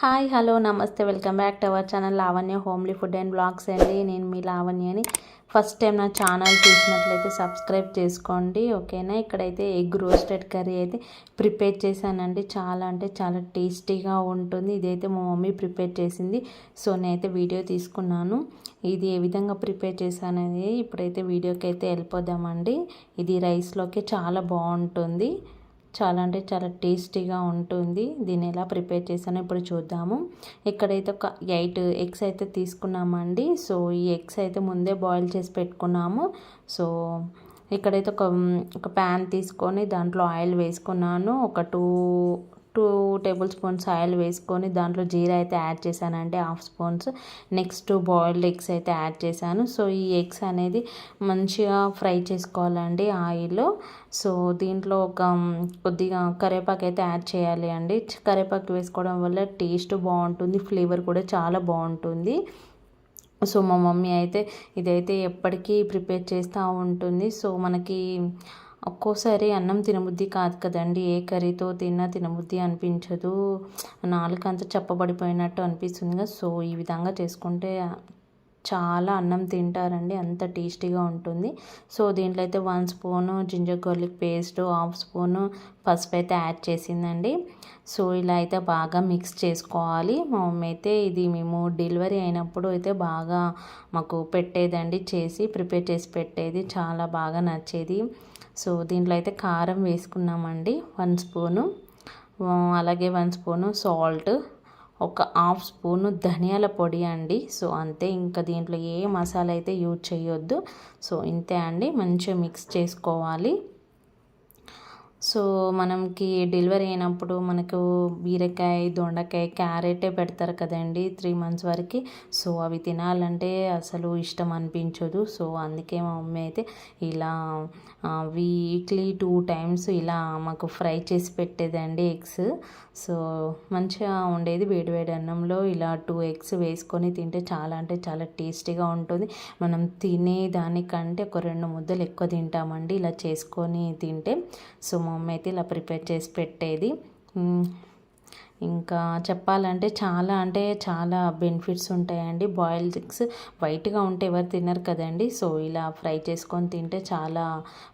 Hi hello నమస్తే. Welcome back to our channel Lavanya homely food and blogs అండి. నేను మీ లావణ్యని ఫస్ట్ టైం నా ఛానల్ చూసినట్లయితే సబ్స్క్రైబ్ చేసుకోండి ఓకేనా? ఇక్కడైతే ఎగ్ రోస్టెడ్ కర్రీ అయితే ప్రిపేర్ చేశానండి. చాలా అంటే చాలా టేస్టీగా ఉంటుంది. ఇదైతే మా మమ్మీ ప్రిపేర్ చేసింది. సో నేనైతే వీడియో తీసుకున్నాను. ఇది ఏ విధంగా ప్రిపేర్ చేశాననేది ఇప్పుడైతే వీడియోకి అయితే వెళ్ళిపోదామండి. ఇది రైస్లోకి చాలా బాగుంటుంది. చాలా అంటే చాలా టేస్టీగా ఉంటుంది. దీన్ని ఎలా ప్రిపేర్ చేశానో ఇప్పుడు చూద్దాము. ఇక్కడైతే ఒక ఎయిట్ ఎగ్స్ అయితే తీసుకున్నామండి. సో ఈ ఎగ్స్ అయితే ముందే బాయిల్ చేసి పెట్టుకున్నాము. సో ఇక్కడైతే ఒక ఒక ప్యాన్ తీసుకొని దాంట్లో ఆయిల్ వేసుకున్నాను. ఒక two two tablespoons oil వేసుకొని దాంట్లో జీరా అయితే యాడ్ చేశానండి half spoons. Next boiled eggs అయితే యాడ్ చేశాను. సో ఈ ఎగ్స్ అనేది మంచిగా ఫ్రై చేసుకోవాలండి ఆయిల్లో. సో దీంట్లో ఒక కొద్దిగా కరివేపాకు అయితే యాడ్ చేయాలి అండి. కరివేపాకు వేసుకోవడం వల్ల టేస్ట్ బాగుంటుంది ఫ్లేవర్ కూడా చాలా బాగుంటుంది. సో మా మమ్మీ అయితే ఇదైతే ఎప్పటికీ ప్రిపేర్ చేస్తూ ఉంటుంది. సో మనకి ఒక్కోసారి అన్నం తినబుద్ధి కాదు కదండి. ఏ కర్రీతో తిన్నా తినబుద్ధి అనిపించదు. నాలుకంతా చెప్పబడిపోయినట్టు అనిపిస్తుంది కదా. సో ఈ విధంగా చేసుకుంటే చాలా అన్నం తింటారండి. అంత టేస్టీగా ఉంటుంది. సో దీంట్లో అయితే one spoon ginger garlic paste half spoon పసుపు అయితే యాడ్ చేసిందండి. సో ఇలా అయితే బాగా మిక్స్ చేసుకోవాలి. మా మమ్మీ అయితే ఇది మేము డెలివరీ అయినప్పుడు అయితే బాగా మాకు పెట్టేదండి. చేసి ప్రిపేర్ చేసి పెట్టేది. చాలా బాగా నచ్చేది. సో దీంట్లో అయితే కారం వేసుకున్నామండి. One spoon. అలాగే వన్ స్పూను సాల్ట్. ఒక హాఫ్ స్పూను ధనియాల పొడి అండి. సో అంతే ఇంకా దీంట్లో ఏ మసాలా అయితే యూజ్ చేయొద్దు. సో ఇంతే అండి మంచిగా మిక్స్ చేసుకోవాలి. సో మనకి డెలివరీ అయినప్పుడు మనకు బీరకాయ దొండకాయ క్యారెటే పెడతారు కదండి త్రీ మంత్స్ వరకు. సో అవి తినాలంటే అసలు ఇష్టం అనిపించదు. సో అందుకే మా మమ్మీ అయితే ఇలా వీక్లీ టూ టైమ్స్ ఇలా మాకు ఫ్రై చేసి పెట్టేదండి ఎగ్స్. సో మంచిగా ఉండేది వేడి వేడి అన్నంలో ఇలా టూ ఎగ్స్ వేసుకొని తింటే చాలా అంటే చాలా టేస్టీగా ఉంటుంది. మనం తినే దానికంటే ఒక రెండు ముద్దలు ఎక్కువ తింటామండి ఇలా చేసుకొని తింటే. సో మా మమ్మీ అయితే ఇలా ప్రిపేర్ చేసి పెట్టేది. ఇంకా చెప్పాలంటే చాలా అంటే చాలా బెనిఫిట్స్ ఉంటాయండి. బాయిల్డ్ ఎగ్స్ వైట్గా ఉంటే ఎవరు తినరు కదండి. సో ఇలా ఫ్రై చేసుకొని తింటే చాలా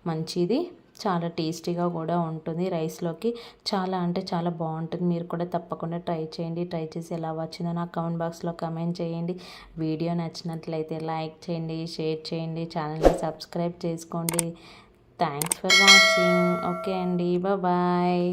మంచిది. చాలా టేస్టీగా కూడా ఉంటుంది రైస్లోకి. చాలా అంటే చాలా బాగుంటుంది. మీరు కూడా తప్పకుండా ట్రై చేయండి. ట్రై చేసి ఎలా వచ్చిందో నాకు కమెంట్ బాక్స్లో కమెంట్ చేయండి. వీడియో నచ్చినట్లయితే లైక్ చేయండి షేర్ చేయండి ఛానల్ని సబ్స్క్రైబ్ చేసుకోండి. థ్యాంక్స్ ఫర్ వాచింగ్ ఓకే అండి బాయ్